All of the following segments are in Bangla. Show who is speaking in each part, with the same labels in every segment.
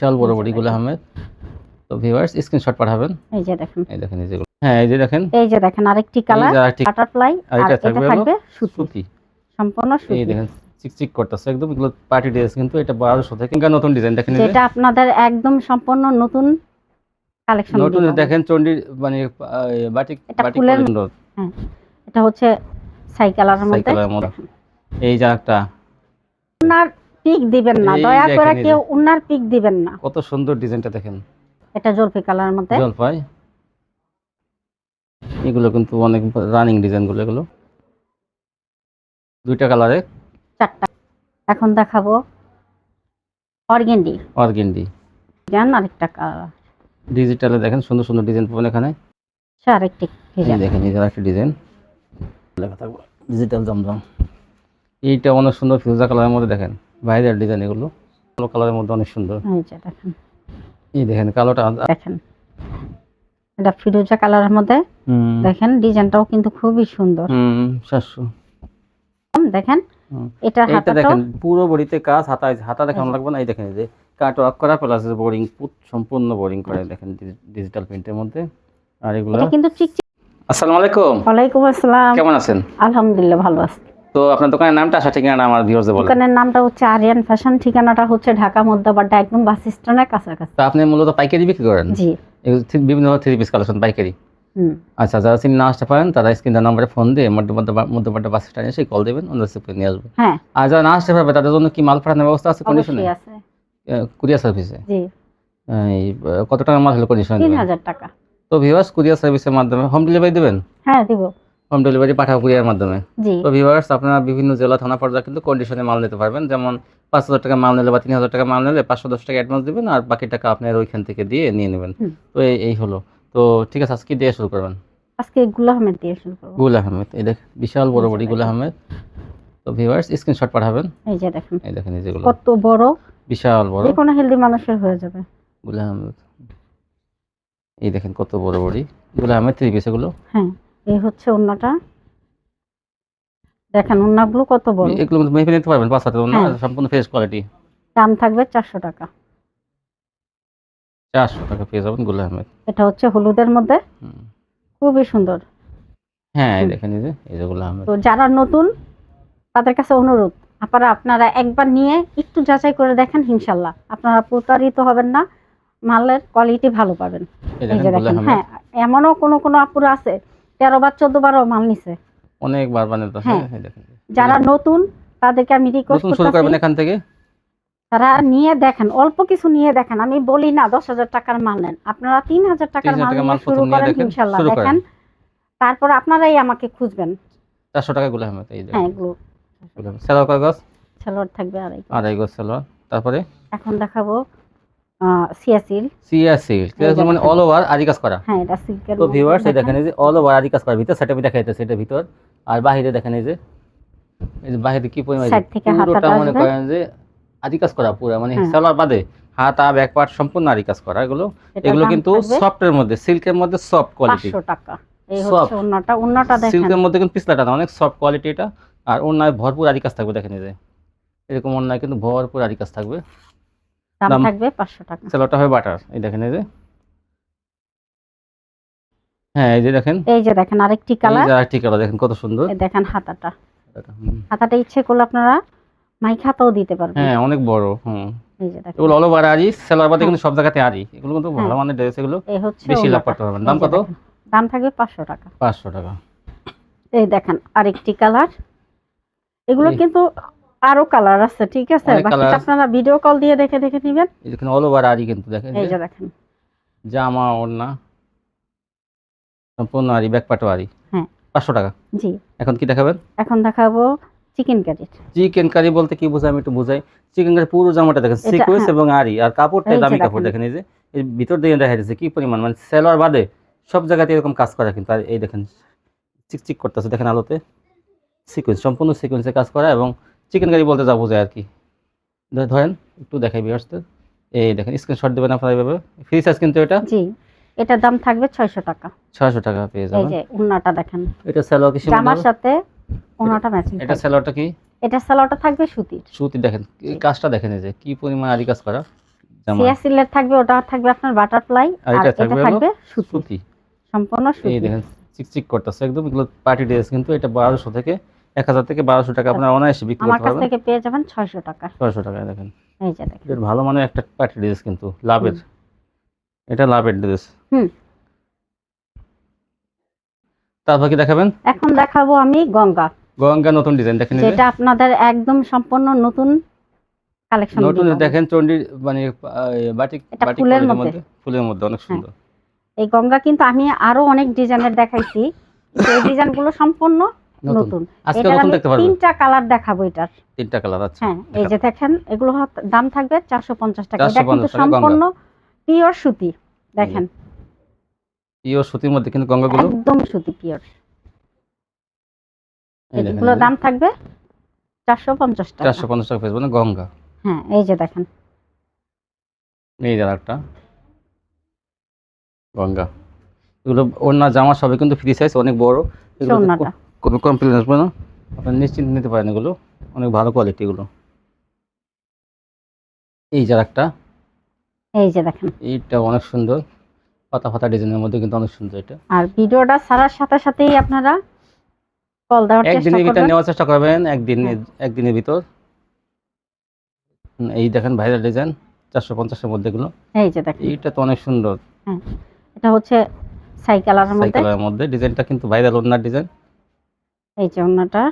Speaker 1: বিশাল বড়
Speaker 2: এই যে
Speaker 1: গুলো আহমেদ। তো ভিউয়ার্স স্ক্রিনশট পাঠাবেন।
Speaker 2: এই যে দেখেন।
Speaker 1: এই দেখেন এই যেগুলো হ্যাঁ এই যে দেখেন।
Speaker 2: এই যে দেখেন আরেকটি কালার বাটারফ্লাই
Speaker 1: আর এটা
Speaker 2: এটা
Speaker 1: থাকবে হলো
Speaker 2: থাকবে সুতি।
Speaker 1: সুতি। এই
Speaker 2: সুতি।
Speaker 1: দেখেন চিকচিক করতেছে একদম। এগুলো পার্টি ড্রেস কিন্তু এটা বারোশো থেকে কিংবা নতুন ডিজাইন দেখেন যে।
Speaker 2: যেটা আপনাদের একদম সম্পূর্ণ নতুন কালেকশন
Speaker 1: নতুন দেখেন চন্ডি মানে বাটিক
Speaker 2: এটা
Speaker 1: বাটিক সুন্দর
Speaker 2: এটা হচ্ছে মধ্যে।
Speaker 1: সাইকেলের মধ্যে। এই যে একটা
Speaker 2: উনার পিক দিবেন না। দয়া করে কেউ উনার পিক দিবেন না।
Speaker 1: কত সুন্দর ডিজাইনটা দেখেন।
Speaker 2: এটা জলপি কালারের মধ্যে।
Speaker 1: জলপাই এগুলো কিন্তু অনেক রানিং ডিজাইনগুলো এগুলো। দুইটা কালারে।
Speaker 2: চারটা। এখন দেখাবো অর্গেন্ডি।
Speaker 1: অর্গেন্ডি।
Speaker 2: জান আরেকটা কালার।
Speaker 1: ডিজিটালে দেখেন সুন্দর সুন্দর ডিজাইন পাবেন এখানে।
Speaker 2: আরেকটি
Speaker 1: এই
Speaker 2: ডিজাইন।
Speaker 1: দেখেন এই যে একটা ডিজাইন। লেখা থাকবে ডিজিটাল জমজম। এইটা অনেক সুন্দর ফিউজা কালারের মধ্যে দেখেন। বাইরের ডিজাইন এগুলো। কালো কালারের মধ্যে অনেক সুন্দর।
Speaker 2: এই দেখেন।
Speaker 1: এই দেখেন কালোটা
Speaker 2: দেখেন। এটা ফিরোজা কালারের মধ্যে। দেখেন ডিজাইনটাও কিন্তু খুবই সুন্দর।
Speaker 1: হুম সাতশো।
Speaker 2: দেখেন।
Speaker 1: হুম।
Speaker 2: এটার
Speaker 1: এইটা
Speaker 2: হাতাটাও
Speaker 1: দেখেন পুরো বডিতে কাজ হাতা হাতা দেখানো লাগবে না? এই দেখেন এই যে কাট ওয়ার্ক করা প্লাস বোরিং সম্পূর্ণ বোরিং করে দেখেন ডিজিটাল প্রিন্টের মধ্যে। আর এগুলো
Speaker 2: এটা কিন্তু চিকচিক
Speaker 1: আসসালামু আলাইকুম।
Speaker 2: ওয়ালাইকুম আসসালাম।
Speaker 1: কেমন আছেন?
Speaker 2: আলহামদুলিল্লাহ ভালো আছি।
Speaker 1: তো আপনার দোকানের নামটা আশা ঠিকানা আমার ভিউয়ার্সদের বলেন।
Speaker 2: দোকানের নামটা হচ্ছে আরিয়ান ফ্যাশন ঠিকানাটা হচ্ছে ঢাকা মধ্যবাড্ডা একদম বাস স্ট্যান্ডের কাছাকাছি।
Speaker 1: তো আপনি মূলত পাইকারি বিক্রি করেন?
Speaker 2: জি।
Speaker 1: বিভিন্ন থ্রি পিস কালেকশন পাইকারি?
Speaker 2: হুম।
Speaker 1: আচ্ছা যারা চিনি না আসতে পারেন তারা স্ক্রিনের নম্বরে ফোন দিয়ে মধ্যবাড্ডা বাস স্ট্যান্ডে এসে কল দেবেন অন্য রিসিভ করে নিয়ে আসবে।
Speaker 2: হ্যাঁ।
Speaker 1: আর যারা না আসতে পারবে তাদের জন্য কি মাল পাঠানোর ব্যবস্থা আছে কন্ডিশনে
Speaker 2: আছে।
Speaker 1: কুরিয়ার সার্ভিসে
Speaker 2: জি।
Speaker 1: কত টাকা মাল হলো কন্ডিশনে
Speaker 2: তিন
Speaker 1: দেবেন?
Speaker 2: হাজার টাকা।
Speaker 1: তো ভিউয়ার্স কুরিয়ার সার্ভিসের মাধ্যমে হোম ডেলিভারি দেবেন?
Speaker 2: হ্যাঁ দিব।
Speaker 1: হোম ডেলিভারি পাঠাও কুরিয়ার মাধ্যমে। তো ভিভার্স আপনারা বিভিন্ন জেলা থানা পর্যায়ে কিন্তু কন্ডিশনে মাল নিতে পারবেন। যেমন পাঁচ হাজার টাকা মাল নিলে বা তিন হাজার টাকা মাল নিলে পাঁচশো দশ টাকা অ্যাডভান্স দেবেন আর বাকি টাকা আপনার ওইখান থেকে দিয়ে নিয়ে নেবেন। তো এই এই হলো। তো ঠিক আছে আজকে দিয়ে শুরু করবেন।
Speaker 2: আজকে গুল আহমেদ দিয়ে শুরু করব।
Speaker 1: গুল আহমেদ এই দেখ বিশাল বড়
Speaker 2: যে
Speaker 1: গুল আহমেদ। তো ভিউয়ার্স স্ক্রিনশট পাঠাবেন।
Speaker 2: এই যে দেখেন।
Speaker 1: এই দেখেন এই যেগুলো।
Speaker 2: কত বড়।
Speaker 1: বিশাল বড়।
Speaker 2: যে কোনো হেলদি মানুষের হয়ে যাবে।
Speaker 1: গুল আহমেদ। এই দেখেন কত বড় বডি গুল আহমেদ থ্রি পিস এগুলো।
Speaker 2: হ্যাঁ। এই হচ্ছে ওন্নাটা। দেখেন ওন্নাগুলো কত বড়।
Speaker 1: এগুলো মেপে নিতে পারবেন পাঁচ হাতে
Speaker 2: হ্যাঁ।
Speaker 1: সম্পূর্ণ ফ্রেশ কোয়ালিটি।
Speaker 2: দাম থাকবে চারশো টাকা।
Speaker 1: চারশো টাকা পেয়ে যাবেন গুল আহমেদ।
Speaker 2: এটা হচ্ছে হলুদের মধ্যে। খুবই সুন্দর।
Speaker 1: হ্যাঁ এই দেখেন এই যে এই যে গুল আহমেদ।
Speaker 2: তো যারা নতুন তাদের কাছে অনুরোধ আপনারা আপনারা একবার নিয়ে একটু যাচাই করে দেখেন ইনশাল্লাহ। আপনারা প্রতারিত হবেন না মালের কোয়ালিটি ভালো পাবেন।
Speaker 1: এই
Speaker 2: যে
Speaker 1: দেখেন
Speaker 2: হ্যাঁ এমনও কোনো কোনো আপুরা আছে তেরো বার চোদ্দ বারও মাল নিছে।
Speaker 1: অনেকবার বানাতে
Speaker 2: হ্যাঁ। যারা নতুন তাদেরকে আমি রিকোয়েস্ট
Speaker 1: নতুন শুরু করবেন এখান থেকে?
Speaker 2: তারা নিয়ে দেখেন অল্প কিছু নিয়ে দেখেন। আমি বলি না দশ হাজার টাকার মাল নেন। আপনারা তিন হাজার টাকার মাল নিয়ে শুরু করেন ইনশাল্লাহ। দেখেন তারপর আপনারাই আমাকে খুঁজবেন।
Speaker 1: চারশো টাকা গুলো
Speaker 2: হ্যাঁ এগুলো।
Speaker 1: সেলোয়ার কয় গজ
Speaker 2: সালোয়ার থাকবে আড়াই।
Speaker 1: আড়াই গজ সেলোয়ার। তারপরে?
Speaker 2: এখন দেখাবো। সিয়াসির
Speaker 1: সিএসসি
Speaker 2: দেখেন।
Speaker 1: মানে অল ওভার আরি কাজ করা।
Speaker 2: হ্যাঁ এটা
Speaker 1: তো ভিউয়ার্স এই দেখেন এই যে অল ওভার আরি কাজ করা। ভিতর সেটা আমি দেখাইতেছি এটা ভিতর। আর বাহিরে দেখেন এই যে এই যে বাহিরে কি পরিমাণ পুরোটা মনে করেন যে আরি কাজ করা পুরো মানে
Speaker 2: হ্যাঁ।
Speaker 1: বাদে হাত আর ব্যাক পার্ট সম্পূর্ণ আরি কাজ করা। এগুলো এগুলো কিন্তু সফটের মধ্যে সিল্কের মধ্যে সফট কোয়ালিটি
Speaker 2: পাঁচশো টাকা। এই হচ্ছে ওন্নাটা ওন্নাটা দেখেন।
Speaker 1: সিল্কের মধ্যে কিন্তু পিছলাটা অনেক সফট কোয়ালিটি এটা। আর অন্যায় ভরপুর আরি কাজ থাকবে দেখেন এই যে। এরকম অন্যায় কিন্তু ভরপুর আরি কাজ থাকবে।
Speaker 2: দাম থাকবে পাঁচশো টাকা।
Speaker 1: সেলোটা হবে বাটার এই দেখেন এই যে। হ্যাঁ এই যে দেখেন।
Speaker 2: এই যে দেখেন আরেকটি কালার
Speaker 1: আরেকটি কালার দেখেন কত সুন্দর।
Speaker 2: এই দেখেন হাতাটা। হাতাটা ইচ্ছে করলে আপনারা মাইক হাতাও দিতে পারবেন।
Speaker 1: হ্যাঁ অনেক বড় হুম।
Speaker 2: এই যে দেখেন।
Speaker 1: এগুলো অল ওভার আরি সেলার বাদে। কিন্তু সব জায়গাতে আরি এগুলো কিন্তু ভালো মানের ড্রেস এগুলো বেশি লাভ করতে পারবেন। দাম কত?
Speaker 2: দাম থাকবে পাঁচশো টাকা।
Speaker 1: পাঁচশো টাকা।
Speaker 2: এই দেখেন আরেকটি কালার এগুলো কিন্তু আরও কালার আছে ঠিক আছে? বাকিটা আপনারা ভিডিও কল দিয়ে দেখে দেখে নেবেন।
Speaker 1: দেখেন অল ওভার আরি কিন্তু দেখেন
Speaker 2: এই
Speaker 1: যে
Speaker 2: যে দেখেন।
Speaker 1: জামা ওড়না সম্পূর্ণ আরি ব্যাক পাটো আরি
Speaker 2: হ্যাঁ।
Speaker 1: পাঁচশো টাকা।
Speaker 2: জি।
Speaker 1: এখন কি দেখাবেন?
Speaker 2: এখন দেখাবো চিকেন কারি
Speaker 1: চিকেন কারি বলতে কি বোঝায়? আমি একটু বুঝাই। চিকেন কারি পুরো জামাটা দেখেন সিকোয়েন্স
Speaker 2: হ্যাঁ।
Speaker 1: এবং আরি আর কাপড়টা দামি কাপড়
Speaker 2: দেখেন।
Speaker 1: এই যে। এই ভিতর দিয়ে দেখা যাচ্ছে কি পরিমাণ? মানে সেলোয়ার বাদে সব জায়গাতে এরকম কাজ করা কিন্তু। আর এই দেখেন চিকচিক করতেছে দেখেন আলোতে। সিকোয়েন্স সম্পূর্ণ সিকোয়েন্সে কাজ করা এবং চিকেন কারি বলতে যা বোঝায় আর কি। ধরেন একটু দেখাই বিয়ার্সদের এই দেখেন স্ক্রিনশট দেবেন আপনারা এইভাবে ফ্রি সাইজ কিন্তু এটা?
Speaker 2: জি এটার দাম থাকবে ছয়শো টাকা।
Speaker 1: ছয়শো টাকা পেয়ে যাবেন।
Speaker 2: এই যে উন্নাটা দেখেন।
Speaker 1: এটা সেলোয়ার কি
Speaker 2: জামার সাথে ওনাটা ম্যাচিং
Speaker 1: এটা সেলোয়ারটা কি?
Speaker 2: এটা সালোয়ারটা থাকবে সুতির।
Speaker 1: সুতি দেখেন এই কাজটা দেখেন এই যে কি পরিমাণ আরি কাজ করা? জামা।
Speaker 2: সিয়া সিলের থাকবে ওটা থাকবে আপনার বাটারফ্লাই
Speaker 1: আর এটা থাকবে
Speaker 2: সুতি। সম্পূর্ণ
Speaker 1: এই
Speaker 2: সুতি।
Speaker 1: দেখেন চিকচিক করতেছে একদম। এগুলো পার্টি ড্রেস কিন্তু এটা বারোশো থেকে এক হাজার থেকে বারোশো টাকা আপনার অনায়াসে বিক্রি
Speaker 2: আমার
Speaker 1: করতে
Speaker 2: কাছ
Speaker 1: পারবেন।
Speaker 2: থেকে পেয়ে যাবেন ছয়শো টাকা।
Speaker 1: ছয়শো টাকায় দেখেন।
Speaker 2: এই যে দেখেন।
Speaker 1: এটা ভালো মানের একটা পার্টি ড্রেস কিন্তু লাভের। এটা লাভের ড্রেস।
Speaker 2: হুম।
Speaker 1: তারপর কি দেখাবেন?
Speaker 2: এখন দেখাবো আমি গঙ্গা।
Speaker 1: গঙ্গা নতুন ডিজাইন দেখেন।
Speaker 2: যেটা আপনাদের একদম সম্পূর্ণ নতুন কালেকশন
Speaker 1: নতুন দেখেন চন্ডি মানে বাটিক বাটিক
Speaker 2: ফুলের মধ্যে।
Speaker 1: ফুলের মধ্যে অনেক সুন্দর।
Speaker 2: এই গঙ্গা কিন্তু আমি আরও অনেক ডিজাইনের দেখাইছি। এই ডিজাইনগুলো সম্পূর্ণ
Speaker 1: নতুন। আজকে নতুন দেখতে পারবেন।
Speaker 2: তিনটা কালার দেখাবো এটার।
Speaker 1: তিনটা কালার আছে
Speaker 2: হ্যাঁ এই যে দেখেন এগুলো দাম থাকবে চারশো পঞ্চাশ টাকা। এটা কিন্তু সম্পূর্ণ পিওর সুতি দেখেন।
Speaker 1: ইও সুতির মধ্যে কিন্তু গঙ্গাগুলো?
Speaker 2: একদম সুতি পিওর। এগুলো দাম থাকবে চারশো পঞ্চাশ টাকা।
Speaker 1: চারশো পঞ্চাশ টাকা পেয়েছে মানে গঙ্গা।
Speaker 2: হ্যাঁ এই যে দেখেন।
Speaker 1: এই যার একটা গঙ্গা। এগুলো ওড়না জামা সবই কিন্তু ফ্রি সাইজ অনেক বড়। এগুলো। কোনো কমপ্লেন আসবে না? আপনি নিশ্চিন্ত নিতে পারেন এগুলো। অনেক ভালো কোয়ালিটি এগুলো। এই যার একটা
Speaker 2: এই যে দেখেন।
Speaker 1: এইটা অনেক সুন্দর। পাতা ফাতা ডিজাইনের মধ্যে কিন্তু অনেক সুন্দর এটা।
Speaker 2: আর ভিডিওটা ছাড়ার সাথে সাথেই আপনারা কল দেওয়ার চেষ্টা করবেন।
Speaker 1: একদিনের ভিতর নেওয়ার চেষ্টা করবেন একদিন
Speaker 2: হ্যাঁ।
Speaker 1: একদিনের ভিতর। এই দেখেন ভাইরাল ডিজাইন চারশো পঞ্চাশের মধ্যে গুলো
Speaker 2: এই যে দেখেন।
Speaker 1: এইটা তো অনেক সুন্দর। হ্যাঁ।
Speaker 2: এটা হচ্ছে সাইকেলারের মধ্যে।
Speaker 1: সাইকেলের মধ্যে। ডিজাইনটা কিন্তু ভাইরাল ওনার ডিজাইন
Speaker 2: এই যে অন্যটা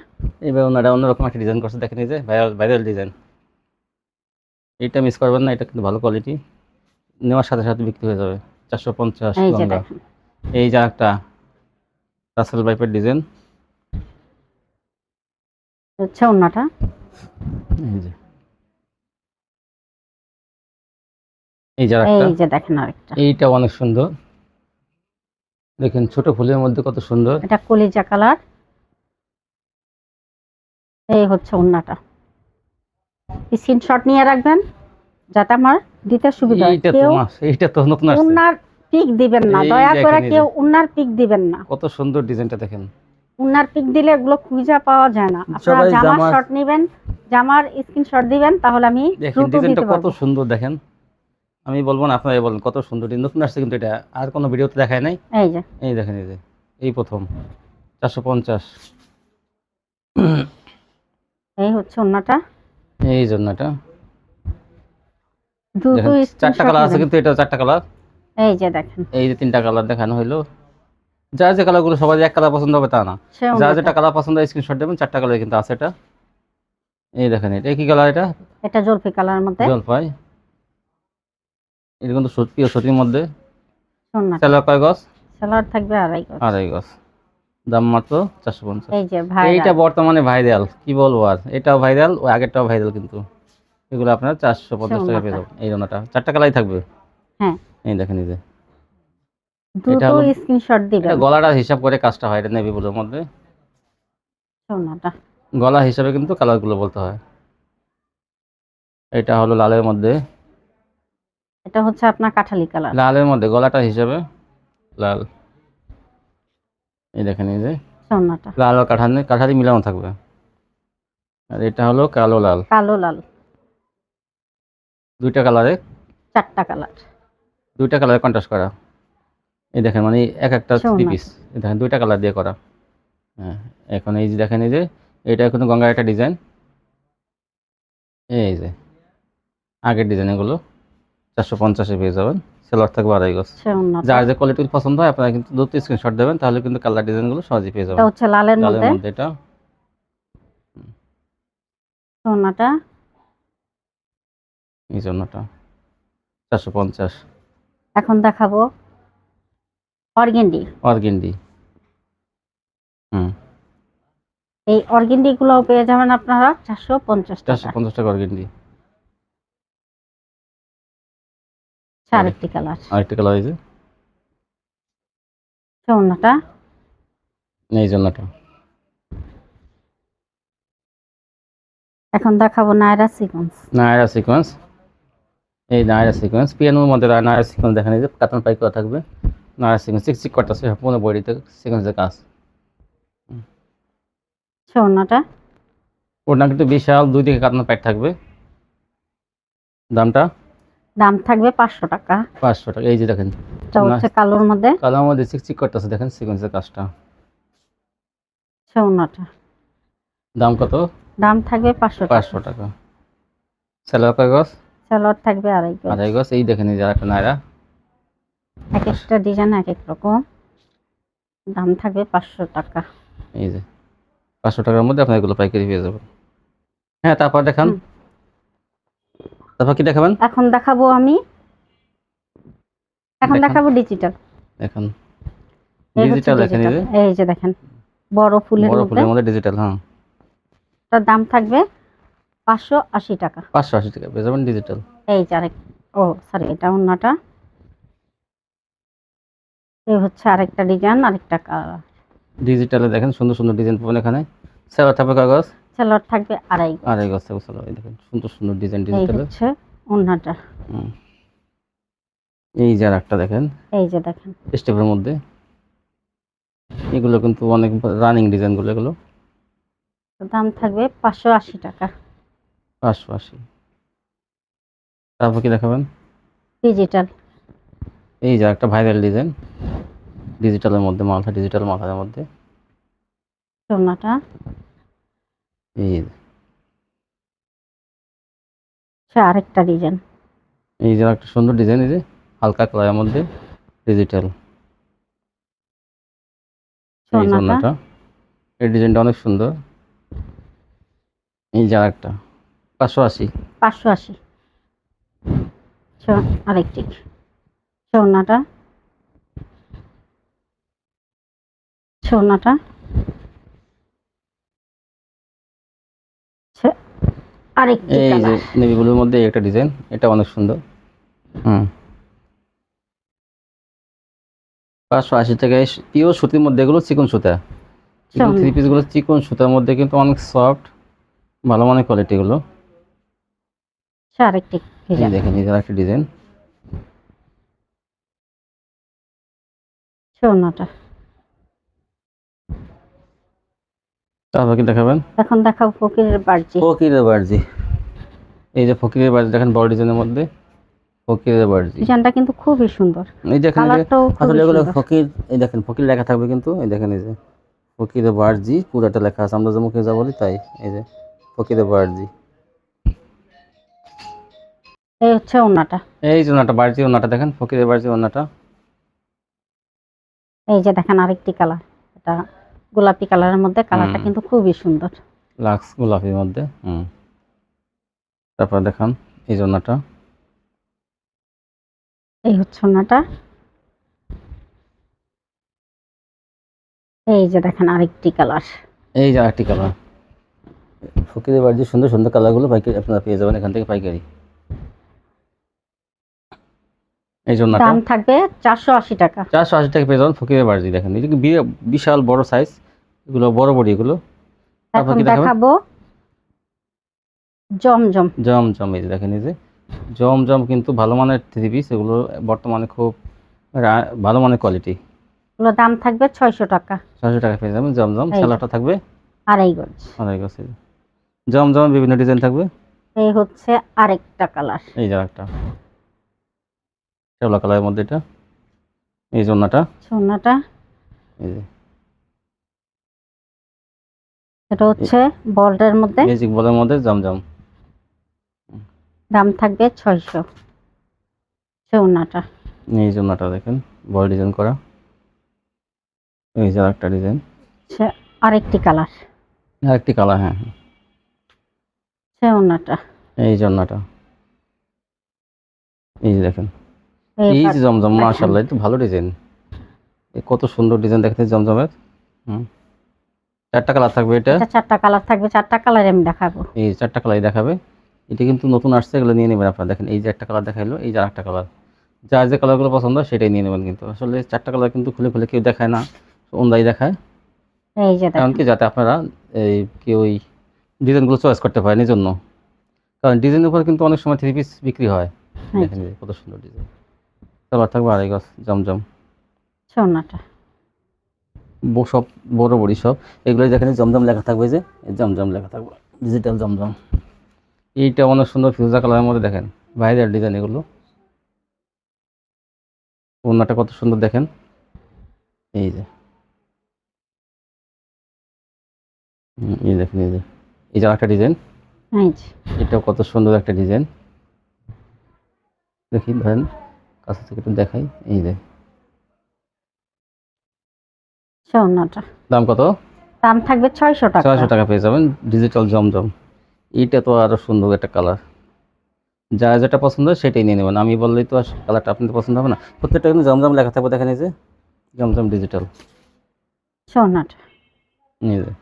Speaker 1: এইবার ওনারা অন্যরকম একটা ডিজাইন করছে দেখেন এই যে ভাইরাল ভাইরাল ডিজাইন এইটা মিস করবেন না এটা কিন্তু ভালো কোয়ালিটি নেওয়ার সাথে সাথে বিক্রি হয়ে যাবে চারশো পঞ্চাশ
Speaker 2: এই যে
Speaker 1: গঙ্গা
Speaker 2: দেখেন।
Speaker 1: এই যে একটা রাসেল পাইপের ডিজাইন
Speaker 2: হচ্ছে অন্যটা
Speaker 1: এই যে। এই যে একটা
Speaker 2: এই যে দেখেন আরেকটা।
Speaker 1: এইটা অনেক সুন্দর। দেখেন ছোট ফুলের মধ্যে কত সুন্দর।
Speaker 2: এটা কলিজা কালার। এই হচ্ছে অন্যটা স্ক্রিনশট নিয়ে রাখবেন যাতে আমার দিতে সুবিধা হয়।
Speaker 1: তো
Speaker 2: কেউ
Speaker 1: মাস এইটা তো নতুন আসছে।
Speaker 2: উন্নার পিক দিবেন না দয়া করে কেউ উন্নার পিক দিবেন না।
Speaker 1: কত সুন্দর ডিজাইনটা দেখেন।
Speaker 2: উন্নার পিক দিলে এগুলো খুঁজে পাওয়া যায় না। আপনারা জামার শট নেবেন জামার স্ক্রিনশট দিবেন তাহলে আমি
Speaker 1: দেখেন ডিজাইনটা কত সুন্দর দেখেন। আমি বলব না আপনারা বলেন কত সুন্দর ডিজাইন। নতুন আসছে কিন্তু এটা আর কোনো ভিডিওতে দেখায় নাই।
Speaker 2: এই যে।
Speaker 1: এই দেখেন এই যে এই প্রথম চারশো পঞ্চাশ।
Speaker 2: এই হচ্ছে অন্যটা
Speaker 1: এই জন্য এটা
Speaker 2: দ্রুত
Speaker 1: দেখেন চারটা কালার আছে কিন্তু এটা চারটা কালার
Speaker 2: এই যে দেখেন।
Speaker 1: এই যে তিনটা কালার দেখানো হইল। যার যে কালারগুলো সবাই এক কালার পছন্দ হবে তা না। যার যেটা কালার পছন্দ হয় স্ক্রিনশট দেবেন চারটা কালার কিন্তু আছে এটা। এই দেখেন এটা কি কালার এটা?
Speaker 2: এটা জলফি কালার মধ্যে।
Speaker 1: জলপাই এটা কিন্তু সত্যি সত্যির মধ্যে। সেলার কয় গছ
Speaker 2: সেলার থাকবে আড়াই গজ।
Speaker 1: আড়াই গছ দাম মাত্র চারশো পঞ্চাশ। এইটা বর্তমানে ভাইরাল কি বলব আর? এটাও ভাইরাল ও আগেরটাও ভাইরাল কিন্তু। এগুলো আপনার চারশো পঞ্চাশ টাকা পেয়ে যাবেন এই জন্যটা চারটা কালাই থাকবে।
Speaker 2: হ্যাঁ।
Speaker 1: এই দেখেন এই যে। এটা
Speaker 2: স্ক্রিনশট
Speaker 1: গলাটা হিসাব করে কাজটা হয় এটা নেভি ব্লুর মধ্যে। গলা হিসাবে কিন্তু কালারগুলো বলতে হয়। এটা হলো লালের মধ্যে।
Speaker 2: এটা হচ্ছে আপনার কাঠালি কালার।
Speaker 1: লালের মধ্যে গলাটা হিসাবে লাল। এই দেখেন এই যে। লাল আর কাঠালি কাঠালি মিলানো থাকবে। আর এটা হলো কালো লাল।
Speaker 2: কালো লাল।
Speaker 1: দুইটা কালারে?
Speaker 2: চারটা কালার।
Speaker 1: দুইটা কালারে কন্ট্রাস্ট করা। এই দেখেন মানে এক একটা থ্রি। পিস দেখেন দুইটা কালার দিয়ে করা। হ্যাঁ এখন এই যে দেখেন এই যে এটা এখন গঙ্গার একটা ডিজাইন এই যে আগের ডিজাইন এগুলো। চারশো পঞ্চাশে পেয়ে যাবেন। সেলার থাকবে আড়াই গজ। যার যে কোয়ালিটি পছন্দ হয় আপনারা কিন্তু দুটো স্ক্রিনশট দেবেন তাহলে কিন্তু কালার ডিজাইনগুলো সহজেই পেয়ে
Speaker 2: এটা
Speaker 1: যাবেন
Speaker 2: হচ্ছে লালের মধ্যে।
Speaker 1: এটা।
Speaker 2: অন্যটা
Speaker 1: এই জন্যটা চারশো পঞ্চাশ।
Speaker 2: এখন দেখাবো। অর্গেন্ডি।
Speaker 1: অর্গেন্ডি। হুম।
Speaker 2: এই অর্গেন্ডি গুলো পেয়ে যাবেন আপনারা চারশো পঞ্চাশ
Speaker 1: চারশো
Speaker 2: টাকা
Speaker 1: পঞ্চাশ টাকা অর্গেন্ডি।
Speaker 2: চারটি কালার।
Speaker 1: আরেকটা কালার হয়েছে
Speaker 2: অন্যটা
Speaker 1: এই জন্যটা
Speaker 2: এখন দেখাবো নায়রা সিকোয়েন্স।
Speaker 1: নায়রা সিকোয়েন্স। এই নায়রা সিকোয়েন্স। পিয়ানোর মধ্যে নায়রা সিকোয়েন্স দেখা যায় যে কাতান পাই করা থাকবে। নায়রা সিকোয়েন্স। চিক চিক করতেছে সম্পূর্ণ বডিতে সিকোয়েন্সের কাজ। কিন্তু বিশাল দুই দিকে কাতান পাইট থাকবে। দামটা?
Speaker 2: দাম থাকবে পাঁচশো টাকা।
Speaker 1: পাঁচশো টাকা এই যে দেখেন।
Speaker 2: এটা হচ্ছে কালোর মধ্যে।
Speaker 1: কালার মধ্যে চিকচিক করতেছে দেখেন সিকোয়েন্সের কাজটা।
Speaker 2: ছৌনাটা
Speaker 1: দাম কত?
Speaker 2: দাম থাকবে পাঁচশো টাকা।
Speaker 1: পাঁচশো টাকা। স্যালোয়ার কয় গজ?
Speaker 2: সালোয়ার থাকবে আড়াই গজ।
Speaker 1: আড়াই গজ এই দেখেন এই যে একটা নায়রা
Speaker 2: এক একটা ডিজাইন এক এক রকম। দাম থাকবে পাঁচশো টাকা।
Speaker 1: এই যে পাঁচশো টাকার মধ্যে আপনার এগুলো পাইকারি পেয়ে যাবেন হ্যাঁ তারপর দেখান। তারপর কি দেখাবেন?
Speaker 2: এখন দেখাবো আমি। এখন দেখাবো ডিজিটাল
Speaker 1: এখন ডিজিটাল দেখেন এই যে।
Speaker 2: দেখেন বড় ফুলের
Speaker 1: বড় ফুলের মধ্যে ডিজিটাল হ্যাঁ।
Speaker 2: তার দাম থাকবে পাঁচশো আশি টাকা।
Speaker 1: পাঁচশো আশি টাকা পেয়ে যাবেন ডিজিটাল
Speaker 2: এই যে আরেক ও সরি এটা অন্যটা। এই হচ্ছে আরেকটা ডিজাইন আরেকটা কালার
Speaker 1: ডিজিটালে দেখেন সুন্দর সুন্দর ডিজাইন পাবেন এখানে। স্যালোয়ার থাকবে কাগজ।
Speaker 2: সালোয়ার থাকবে আড়াই।
Speaker 1: আড়াই গজ থাকবে স্যালোয়ার দেখেন সুন্দর সুন্দর ডিজাইন
Speaker 2: এই
Speaker 1: ডিজিটালে
Speaker 2: হচ্ছে অন্যটা
Speaker 1: এই যে একটা দেখেন।
Speaker 2: এই যে দেখেন।
Speaker 1: স্টেপের মধ্যে। এগুলো কিন্তু অনেক রানিং ডিজাইনগুলো এগুলো।
Speaker 2: দাম থাকবে পাঁচশো আশি টাকা।
Speaker 1: পাঁচশো আশি। তারপর কি দেখাবেন?
Speaker 2: ডিজিটাল
Speaker 1: এই যে একটা ভাইরাল ডিজাইন ডিজিটালের মধ্যে মাথা ডিজিটাল মাথার মধ্যে।
Speaker 2: সোনাটা
Speaker 1: এই যে-
Speaker 2: আরেকটা ডিজাইন
Speaker 1: এই যে একটা সুন্দর ডিজাইন এই যে হালকা কালারের মধ্যে ডিজিটাল এই এই ডিজাইনটা অনেক সুন্দর। এই যে আরেকটা পাঁচশো আশি।
Speaker 2: পাঁচশো আশি। আরেকটি। সোনাটা? সোনাটা? আরেকটি
Speaker 1: এই যে নেভি ব্লুর মধ্যে একটা ডিজাইন এটা অনেক সুন্দর। হুম। পাঁচশো আশি টাকায় পিওর সুতির মধ্যে এগুলো চিকন সুতা। চিকন। থ্রি পিসগুলো চিকন সুতার মধ্যে কিন্তু অনেক সফট ভালো মানের কোয়ালিটি
Speaker 2: আরেকটি
Speaker 1: এই দেখেন এই একটা ডিজাইন
Speaker 2: সোনাটা।
Speaker 1: তারপর কি দেখাবেন?
Speaker 2: এখন দেখাবো ফকিরের বার্জি।
Speaker 1: ফকিরের বার্জি। এই যে ফকিরের বার্জি দেখেন বড় ডিজাইনের মধ্যে ফকিরের বার্জি।
Speaker 2: ডিজাইনটা কিন্তু খুবই সুন্দর।
Speaker 1: এই দেখেন আসলে এগুলো ফকির এই দেখেন ফকির লেখা থাকবে কিন্তু এই দেখেন এই যে ফকিরে বার্জি পুরাটা লেখা আছে। আমরা যে মুখে যা বলি তাই এই যে ফকিরে বার্জি।
Speaker 2: এই হচ্ছে ওনাটা
Speaker 1: এই যে ওনাটা বার্জি ওনাটা দেখেন ফকিরে বার্জি ওনাটা
Speaker 2: এই যে দেখেন আরেকটি কালার এটা গোলাপি কালারের মধ্যে কালারটা কিন্তু খুবই সুন্দর।
Speaker 1: লাক্স গোলাপির মধ্যে হুম। তারপর দেখান এই যে ওনাটা
Speaker 2: এই হচ্ছে ওনাটা এই যে দেখেন আরেকটি কালার।
Speaker 1: এই যে আরেকটি কালার। ফকিরে বার্জি সুন্দর সুন্দর কালারগুলো পাইকারি আপনারা পেয়ে যাবেন এখান থেকে পাইকারি। এই
Speaker 2: দাম থাকবে চারশো আশি টাকা।
Speaker 1: চারশো আশি টাকা পেয়ে যাবেন ফকিরের বার্জি দেখেন। বিশাল বড় সাইজ এগুলো বড় বড় এগুলো। তারপর কি
Speaker 2: দেখাবো জমজম।
Speaker 1: জম জম এই দেখেন এই যে। জম জম কিন্তু ভালো মানের থ্রি পিস এগুলো বর্তমানে খুব ভালো মানের কোয়ালিটি
Speaker 2: এগুলো দাম থাকবে ছয়শো টাকা।
Speaker 1: ছয়শো টাকা পেয়ে যাবেন জম জম
Speaker 2: এই যে।
Speaker 1: সালাটা থাকবে
Speaker 2: আড়াই গজ।
Speaker 1: আড়াই গজ এই যে। জম জম বিভিন্ন ডিজাইন থাকবে।
Speaker 2: এই হচ্ছে আরেকটা কালার
Speaker 1: এই যে একটা শ্যাওলা কালারের মধ্যে এটা। এই জন্যটা
Speaker 2: সোনাটা
Speaker 1: এই যে।
Speaker 2: এটা হচ্ছে বলটার মধ্যে।
Speaker 1: ম্যাজিক বলের মধ্যে জমজম।
Speaker 2: দাম থাকবে ছয়শো। সোনাটা
Speaker 1: এই জন্যটা দেখেন বল ডিজাইন করা। এই যে একটা ডিজাইন
Speaker 2: সে আরেকটি কালার।
Speaker 1: আরেকটি কালার হ্যাঁ হ্যাঁ।
Speaker 2: সোনাটা
Speaker 1: এই জন্যটা এই যে দেখেন।
Speaker 2: এই
Speaker 1: যে জমজম। মাশাআল্লাহ এটা ভালো ডিজাইন কত সুন্দর ডিজাইন দেখতে জমজমের। হুম। চারটা কালার থাকবে এটা।
Speaker 2: এটা চারটা কালার থাকবে চারটা কালার আমি দেখাবো।
Speaker 1: এই চারটা কালারই দেখাবে। এটা কিন্তু নতুন আসছে এগুলো নিয়ে নেবেন আপনারা। দেখেন এই যে একটা কালার দেখাইলো এই যে আরেকটা কালার যার যে কালারগুলো পছন্দ সেটাই নিয়ে নেবেন কিন্তু। আসলে চারটা কালার কিন্তু খুলে খুলে কেউ দেখায় না অন্যায় দেখায়।
Speaker 2: এই যে দেখেন।
Speaker 1: এমনকি যাতে আপনারা এই কি ওই ডিজাইনগুলো চয়েস করতে পারেন এই জন্য। কারণ ডিজাইনের উপর কিন্তু অনেক সময় থ্রি পিস বিক্রি হ্যাঁ। দেখেন কত সুন্দর ডিজাইন কালার থাকবে আড়াই গজ জমজম
Speaker 2: সোনাটা
Speaker 1: ব- সব বড় বড়ি সব। এগুলো যেখানে জমজম লেখা থাকবে যে জমজম লেখা থাকবে। ডিজিটাল জমজম এইটা অনেক সুন্দর ফিউজা কালারের মধ্যে দেখেন বাইরের ডিজাইন এগুলো। ওড়নাটা কত সুন্দর দেখেন। এই যে। এই দেখেন এই যে। এই যে একটা ডিজাইন এটাও কত সুন্দর একটা ডিজাইন দেখি ধরেন। কাছে থেকে একটু দেখাই। এই যে
Speaker 2: সোনাটা
Speaker 1: দাম কত?
Speaker 2: দাম থাকবে ছয়শো টাকা।
Speaker 1: ছয়শো টাকা পেয়ে যাবেন। ডিজিটাল জমজম। এটা তো আরও সুন্দর একটা কালার যা যেটা পছন্দ হয় সেটাই নিয়ে নেবেন। আমি বললেই তো আর কালারটা আপনাদের পছন্দ হবে না। প্রত্যেকটা কিন্তু জমজম লেখা থাকবে দেখেন এই যে। জমজম ডিজিটাল
Speaker 2: সোনাটা
Speaker 1: এই যে।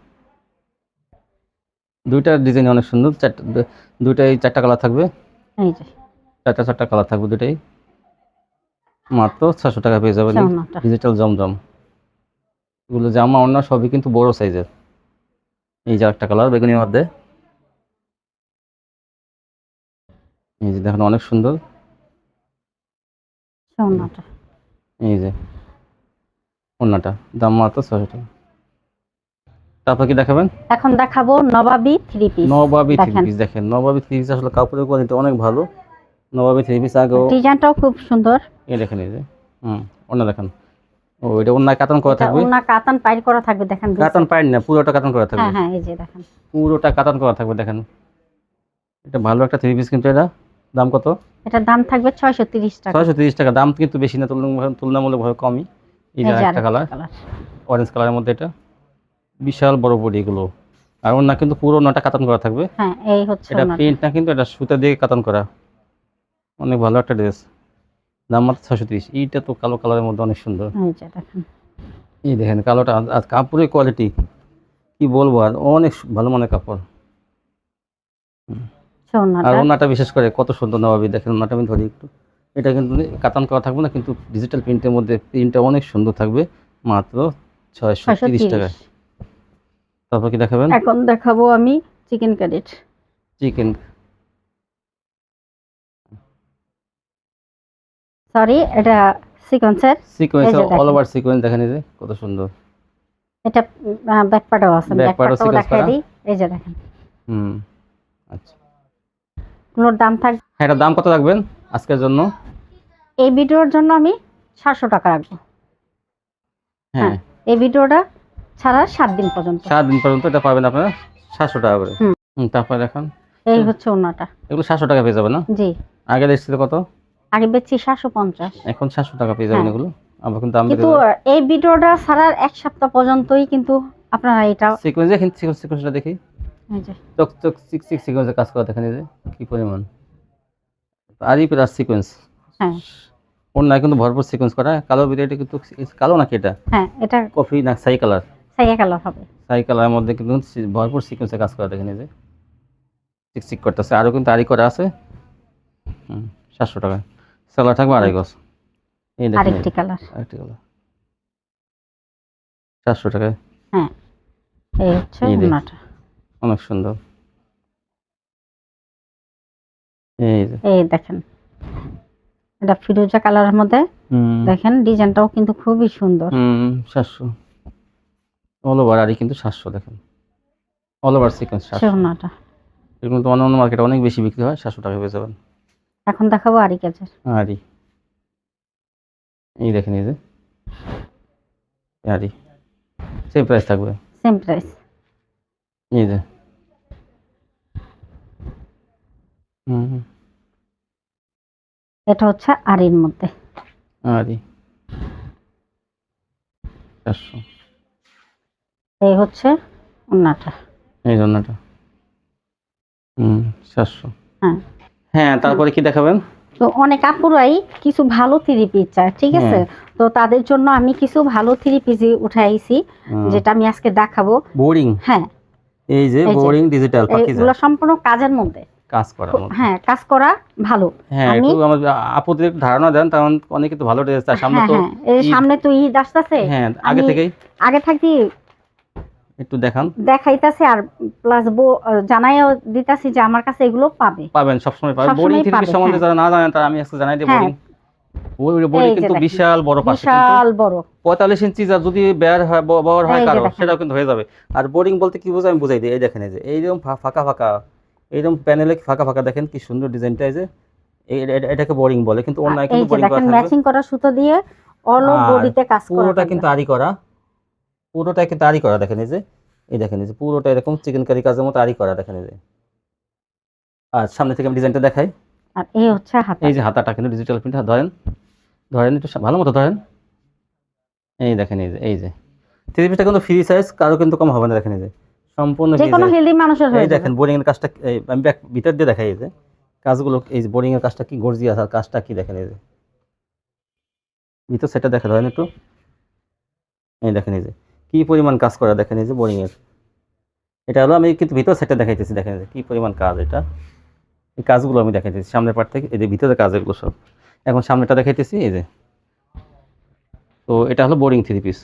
Speaker 1: দুইটা ডিজাইন অনেক সুন্দর। চারটা দুইটাই চারটা কালার থাকবে।
Speaker 2: এই যে।
Speaker 1: চারটা চারটা কালার থাকবে দুটাই মাত্র ছশো টাকা পেয়ে যাবেন ডিজিটাল জমজম। এগুলো জামা অন্য সবই কিন্তু বড় সাইজের। এই যে একটা কালার বেগুনির মধ্যে। এই যে দেখেন অনেক সুন্দর। এই যে অন্যটা দাম মাত্র ছশো টাকা। তারপর কি দেখাবেন?
Speaker 2: এখন দেখাবো নবাবী থ্রি পিস
Speaker 1: নবাবি থ্রি
Speaker 2: দেখেন।
Speaker 1: পিস দেখেন। নবাবি থ্রি পিস আসলে কাপড়ের কোয়ালিটি অনেক ভালো। নবাবি থ্রি পিস আগেও
Speaker 2: ডিজাইনটাও খুব সুন্দর।
Speaker 1: এই দেখেন এই যে হুম অন্য দেখেন। ও এটা অন্য কাতান করা থাকবে?
Speaker 2: ওনা কাতান পাইর করা থাকবে দেখেন
Speaker 1: কাতান পাইন না পুরোটা কাতান করা থাকবে।
Speaker 2: হ্যাঁ হ্যাঁ এই যে দেখেন।
Speaker 1: পুরোটা কাতান করা থাকবে দেখেন। এটা ভালো একটা থ্রি পিস কিন্তু এটা। দাম কত?
Speaker 2: এটার দাম থাকবে ছয়শো তিরিশ টাকা।
Speaker 1: ছয়শো তিরিশ টাকা। দাম কিন্তু বেশি না তুলনা তুলনামূলকভাবে কমই। এই যে একটা কালার অরেঞ্জ কালারের মধ্যে এটা। বিশাল বড় বডি এগুলো। আর ওর না কিন্তু পুরো নটা কাতান করা থাকবে।
Speaker 2: হ্যাঁ এই হচ্ছে
Speaker 1: এটা প্রিন্ট না কিন্তু এটা সুতা দিয়ে কাতান করা। অনেক ভালো একটা ড্রেস দাম মাত্র ছশো তিরিশ। এইটা তো কালো কালারের মধ্যে অনেক সুন্দর।
Speaker 2: এই দেখেন।
Speaker 1: কালোটা আর- কাপড়ের কোয়ালিটি কি বলব আর অনেক ভালো মানের কাপড়। আর ওনাটা বিশেষ করে কত সুন্দর নবাবি। দেখেন ওনাটা আমি ধরি একটু। এটা কিন্তু কাতান করা থাকবে না কিন্তু ডিজিটাল প্রিন্টের মধ্যে প্রিন্টটা অনেক সুন্দর থাকবে। মাত্র ছয়শো তিরিশ টাকায়। তারপর কি দেখাবেন?
Speaker 2: এখন দেখাবো আমি চিকেন কারিট
Speaker 1: চিকেন
Speaker 2: সরি এটা সিকোয়েন্সের
Speaker 1: সিকোয়েন্স। অল ওভার সিকোয়েন্স দেখেন। এই যে কত সুন্দর।
Speaker 2: এটা ব্যাক পার্টও আছে ব্যাক পার্টও দেখাই দিই। এই যে দেখেন।
Speaker 1: হুম আচ্ছা।
Speaker 2: এগুলোর দাম থাকবে
Speaker 1: হ্যাঁ এটার দাম কত রাখবেন আজকের জন্য?
Speaker 2: এই ভিডিওর জন্য আমি সাতশো টাকা রাখব।
Speaker 1: হ্যাঁ।
Speaker 2: হ্যাঁ। এই ভিডিওটা ছাড়া সাত দিন পর্যন্ত।
Speaker 1: সাত দিন পর্যন্ত এটা পাবেন আপনারা সাতশো টাকা করে।
Speaker 2: হুম।
Speaker 1: তারপরে দেখান।
Speaker 2: এই হচ্ছে ওনাটা
Speaker 1: এগুলো সাতশো টাকা পেয়ে যাবে না?
Speaker 2: জি।
Speaker 1: আগে এসেছিল কত?
Speaker 2: আগে বেচছি সাতশো পঞ্চাশ।
Speaker 1: এখন সাতশো টাকা পেয়ে যাবেন
Speaker 2: হ্যাঁ।
Speaker 1: এগুলো? আবার কিন্তু দাম
Speaker 2: কিন্তু এই ভিডিওটা ছাড়ার এক সপ্তাহ পর্যন্তই কিন্তু আপনারা এটা
Speaker 1: সিকোয়েন্স দেখেন সিকোয়েন্স সিকোয়েন্সটা দেখি। চক চক সিক সিক সিকোয়েন্সের কাজ করা দেখেন যে কি পরিমাণ। আরই প্লাস সিকোয়েন্স
Speaker 2: হ্যাঁ।
Speaker 1: ওর না কিন্তু ভরপুর সিকোয়েন্স করা। কালো বিরিয়ানি কিন্তু কালো নাকি এটা?
Speaker 2: হ্যাঁ এটা
Speaker 1: কফি না সাই কালার
Speaker 2: সাইয়া কালার হবে।
Speaker 1: সাই কালারের মধ্যে কিন্তু ভরপুর সিকোয়েন্সের কাজ করা দেখেন যে। চিক চিক করতেছে। আরও কিন্তু আড়ি করা আছে। হুম সাতশো টাকা। সালোয়ার থাকবে আড়াই গজ। এই দেখেন
Speaker 2: আরেকটি কালার
Speaker 1: আরেকটি কালার চারশো টাকায়।
Speaker 2: হ্যাঁ এই হচ্ছে ওনাটা
Speaker 1: অনেক সুন্দর। এই
Speaker 2: এই দেখেন এটা ফিরোজা কালারের মধ্যে। দেখেন ডিজাইনটাও কিন্তু খুবই সুন্দর।
Speaker 1: হুম সাতশো। অল ওভার আরই কিন্তু সাতশো দেখেন। অল ওভার সিকোয়েন্স সাতশো।
Speaker 2: সোনাটা
Speaker 1: এগুলো তো অন্যান্য মার্কেটে অনেক বেশি বিক্রি হয় সাতশো টাকা পেয়ে যাবেন।
Speaker 2: এখন দেখাবো আরি কাজের
Speaker 1: আরই এই দেখেন এই যে। আরই সেম প্রাইস থাকবে।
Speaker 2: সেম প্রাইস
Speaker 1: এই যে। হুম
Speaker 2: এটা হচ্ছে আরির মধ্যে।
Speaker 1: আরি। চারশো।
Speaker 2: এই হচ্ছে ওনাটা
Speaker 1: এই জন্যটা হুম সাতশো
Speaker 2: হ্যাঁ।
Speaker 1: হ্যাঁ তারপরে কি দেখাবেন?
Speaker 2: তো অনেক আপুরাই কিছু ভালো থ্রি পিস চায় ঠিক আছে? তো তাদের জন্য আমি কিছু ভালো থ্রি পিস উঠাইছি যেটা আমি আজকে দেখাবো।
Speaker 1: বোরিং
Speaker 2: হ্যাঁ।
Speaker 1: এই যে বোরিং ডিজিটাল পাকিজা
Speaker 2: এগুলো সম্পূর্ণ কাজের মধ্যে।
Speaker 1: কাজ করা
Speaker 2: হ্যাঁ কাজ করা ভালো।
Speaker 1: হ্যাঁ
Speaker 2: আমি-
Speaker 1: একটু আমাদের আপুদের ধারণা দেন কারণ অনেকে তো ভালো ড্রেস তার সামনে
Speaker 2: হ্যাঁ
Speaker 1: তো
Speaker 2: হ্যাঁ এই সামনে তো ঈদ আসতেছে।
Speaker 1: হ্যাঁ আগে থেকেই।
Speaker 2: আগে থাকি
Speaker 1: একটু দেখান।
Speaker 2: দেখাইতাছে আর প্লাস জানাইও দিতাছি যে আমার কাছে এগুলো পাবে।
Speaker 1: পাবেন সবসময় পাবেন।
Speaker 2: সবসময়
Speaker 1: বোরিং থ্রি সম্বন্ধে
Speaker 2: হ্যাঁ।
Speaker 1: যারা না জানেন তারা আমি আজকে জানাই দিই
Speaker 2: হ্যাঁ।
Speaker 1: বোরিং বোরিং কিন্তু বিশাল বড় পাশে
Speaker 2: বিশাল বড়।
Speaker 1: পঁয়তাল্লিশ ইঞ্চি যা যদি বেয়ার হয় ব- বড় হয়
Speaker 2: এই কারও
Speaker 1: সেটাও কিন্তু হয়ে যাবে। আর বোরিং বলতে কি বোঝায় আমি বুঝাই দিই। এই দেখেন এই যে এইরকম ফা- ফাঁকা ফাঁকা এইরকম প্যানেলে ফাঁকা ফাঁকা দেখেন কি সুন্দর ডিজাইনটা এই যে। এটাকে বোরিং বলে কিন্তু অন্য
Speaker 2: এই
Speaker 1: কিন্তু বোরিং করা
Speaker 2: ম্যাচিং করা সুতো দিয়ে অল বডিতে কাজ করা
Speaker 1: পুরোটা কিন্তু আরি করা। পুরোটা কিন্তু আরি করা দেখেন এই যে এই দেখেন এই যে পুরোটা এরকম চিকেন কারি কাজের মতো আরি করা দেখেন এই যে। আর সামনে থেকে আমি ডিজাইনটা দেখাই।
Speaker 2: আর এই হচ্ছে হাতা।
Speaker 1: এই যে হাতাটা কিন্তু ডিজিটাল প্রিন্ট ধরেন ধরেন একটু ভালো মতো ধরেন। এই দেখেন এই যে এই যে। থ্রি পিসটা কিন্তু ফ্রি সাইজ কারও কিন্তু কম হবে না দেখেন এই যে। সম্পূর্ণ
Speaker 2: যে কোনো হেলদি মানুষের হয়ে
Speaker 1: এই দেখেন বোরিং এর কাজটা আমি ব্যাক ভিতর দিয়ে দেখাই এই যে। কাজগুলো এই যে বোরিং এর কাজটা কি গর্জিয়াস আর কাজটা কি দেখেন এই যে। ভিতর সেটা দেখা ধরেন একটু। এই দেখেন এই যে। কি পরিমাণ কাজ করা দেখেন এই যে বোরিং এর। এটা হলো আমি কিন্তু ভিতর সেটা দেখাইতেছি দেখেন কি পরিমাণ কাজ এটা। এই কাজগুলো আমি দেখাইতেছি সামনের পার্ট থেকে এই যে ভিতরে কাজ এগুলো সব। এখন সামনেটা দেখাইতেছি এই যে। তো এটা হলো বোরিং থ্রি পিস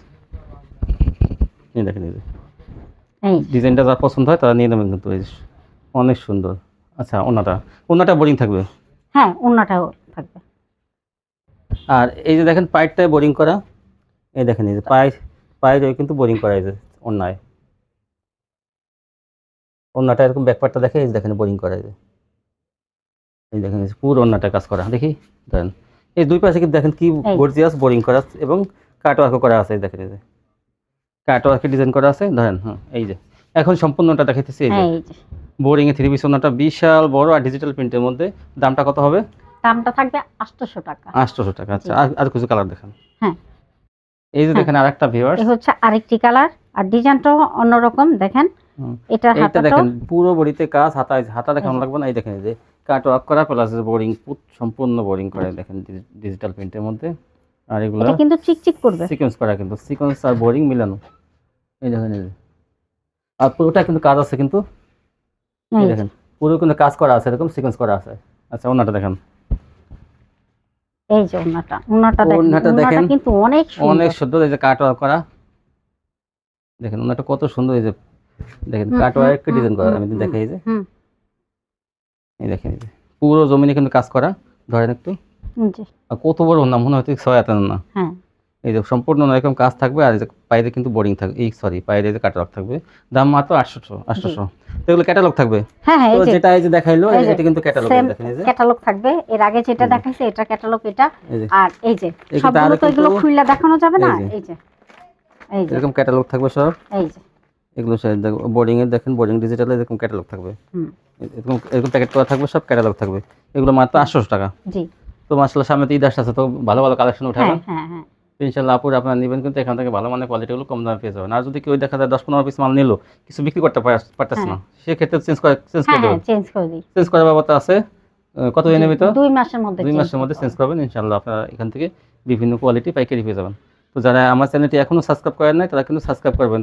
Speaker 1: এই দেখেন এই যে। ডিজাইনটা যার পছন্দ হয় তারা নিয়ে নেবেন কিন্তু এই অনেক সুন্দর। আচ্ছা ওনাটা ওনাটা বোরিং থাকবে?
Speaker 2: হ্যাঁ অন্যটাও থাকবে।
Speaker 1: আর এই যে দেখেন পাইপটায় বোরিং করা। এই দেখেন এই যে পাই ওই কিন্তু বোরিং করা যে অন্যায়। অন্যটা এরকম ব্যাকপার্টটা দেখে এই দেখেন বোরিং করা এই যে এই দেখেন পুরো অন্যটা কাজ করা। দেখি দেখেন এই দুই পাশে কিন্তু দেখেন কি। গর্জিয়াস বোরিং করা আছে এবং কাটওয়ার্কও করা আছে এই দেখেন এই যে। কাটওয়ার্কের ডিজাইন করা আছে ধরেন হ্যাঁ এই যে। এখন সম্পূর্ণটা দেখাইতেছি এই যে।
Speaker 2: এই
Speaker 1: বোরিং এ থ্রি পিস অন্যটা বিশাল বড় আর ডিজিটাল প্রিন্টের মধ্যে। দামটা কত হবে?
Speaker 2: দামটা থাকবে আটশোশো টাকা।
Speaker 1: আটশোশো টাকা আচ্ছা। আর কিছু কালার দেখান।
Speaker 2: হ্যাঁ।
Speaker 1: এই যে
Speaker 2: হ্যাঁ।
Speaker 1: দেখেন আরেকটা ভিউয়ার্স
Speaker 2: এই হচ্ছে আরেকটি কালার আর ডিজাইনটাও অন্যরকম দেখেন। এটা হাতাটাও
Speaker 1: দেখেন পুরো বডিতে কাজ হাতা হাতা দেখানো লাগবে না এই দেখেন এই যে কাট ওয়ার্ক করা প্লাস বোরিং সম্পূর্ণ বোরিং করে দেখেন ডিজিটাল প্রিন্টের মধ্যে। আর এগুলো
Speaker 2: এটা কিন্তু চিকচিক করবে।
Speaker 1: সিকোয়েন্স করা কিন্তু সিকোয়েন্স আর বোরিং মিলানো। এই দেখেন এই আর পুরোটা কিন্তু কাজ আছে কিন্তু।
Speaker 2: এই
Speaker 1: দেখেন পুরো কিন্তু কাজ করা আছে এরকম সিকোয়েন্স করা আছে। আচ্ছা ওনাটা দেখেন।
Speaker 2: এই যে ওনাটা ওনাটা দেখেন ওনাটা
Speaker 1: দেখেন।
Speaker 2: কিন্তু অনেক সুন্দর।
Speaker 1: অনেক
Speaker 2: সুন্দর
Speaker 1: এই যে কাট ওয়ার্ক করা। দেখেন ওনাটা কত সুন্দর এই যে দেখেন
Speaker 2: হুম,
Speaker 1: কাট ওয়ার্ক
Speaker 2: হুম,
Speaker 1: ডিজাইন করা আমি দেখাই এই যে।
Speaker 2: হুম।
Speaker 1: এই দেখেন এই যে। পুরো জমিনে কিন্তু কাজ করা ধরেন একটু।
Speaker 2: জি।
Speaker 1: আর কত বড় ওনা মনে হচ্ছে ছয় হাতের না
Speaker 2: হ্যাঁ।
Speaker 1: এই যে সম্পূর্ণ এরকম কাজ থাকবে আর পায়েতে কিন্তু বোরিং থাকবে এই সরি এই যে কাটওয়ার্ক থাকবে দাম মাত্র আটশোশো আটশোশো। তো এগুলো ক্যাটালগ থাকবে?
Speaker 2: হ্যাঁ হ্যাঁ
Speaker 1: যেটা এই যে দেখাইলো এটা কিন্তু ক্যাটালগ দেখেন এই যে।
Speaker 2: ক্যাটালগ থাকবে। এর আগে যেটা দেখাইছে এটা ক্যাটালগ এটা। আর এই যে সবগুলো তো এগুলো খুললে দেখানো যাবে না?
Speaker 1: এই যে।
Speaker 2: এই যে
Speaker 1: এরকম ক্যাটালগ থাকবে সব?
Speaker 2: এই যে।
Speaker 1: এগুলো বোর্ডিং এর দেখেন বোর্ডিং ডিজিটালে এরকম ক্যাটালগ থাকবে। এরকম এরকম প্যাকেট করা থাকবে সব ক্যাটালগ থাকবে। এগুলো মাত্র আটশোশো টাকা।
Speaker 2: জি।
Speaker 1: তো মাসাল্লাহ সামনে তো ঈদ আসছে তো ভালো ভালো কালেকশন
Speaker 2: হ্যাঁ
Speaker 1: উঠাবেন
Speaker 2: হ্যাঁ হ্যাঁ।
Speaker 1: তো ইনশাল্লাহ আপুর আপনার নেবেন কিন্তু এখান থেকে ভালো মানের কোয়ালিটিগুলো কম দামে পেয়ে যাবেন। আর যদি কেউ দেখা যায় দশ পনেরো পিস মাল নিলো কিছু বিক্রি করতে পারতেছে না সেক্ষেত্রে চেঞ্জ করে চেঞ্জ
Speaker 2: হ্যাঁ
Speaker 1: করে
Speaker 2: হ্যাঁ
Speaker 1: দেবেন
Speaker 2: চেঞ্জ
Speaker 1: চেঞ্জ করার ব্যবস্থা আছে কত দিনে ভিতর
Speaker 2: দুই মাসের মধ্যে
Speaker 1: দুই মাসের মধ্যে চেঞ্জ করবেন ইনশাল্লাহ আপনারা এখান থেকে বিভিন্ন কোয়ালিটি পাইকারি পেয়ে যাবেন। তো যারা আমার চ্যানেলটি এখনও সাবস্ক্রাইব করেন নাই তারা কিন্তু সাবস্ক্রাইব করবেন।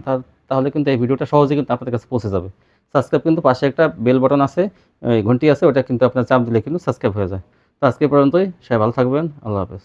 Speaker 1: তাহলে কিন্তু এই ভিডিওটা সহজে কিন্তু আপনাদের কাছে পৌঁছে যাবে। সাবস্ক্রাইব কিন্তু পাশে একটা বেল বাটন আছে ঘন্টি আছে ওটা কিন্তু আপনার চাপ দিলে কিন্তু সাবস্ক্রাইব হয়ে যায়। তো আজকে পর্যন্তই সবাই ভালো থাকবেন আল্লাহ হাফেজ।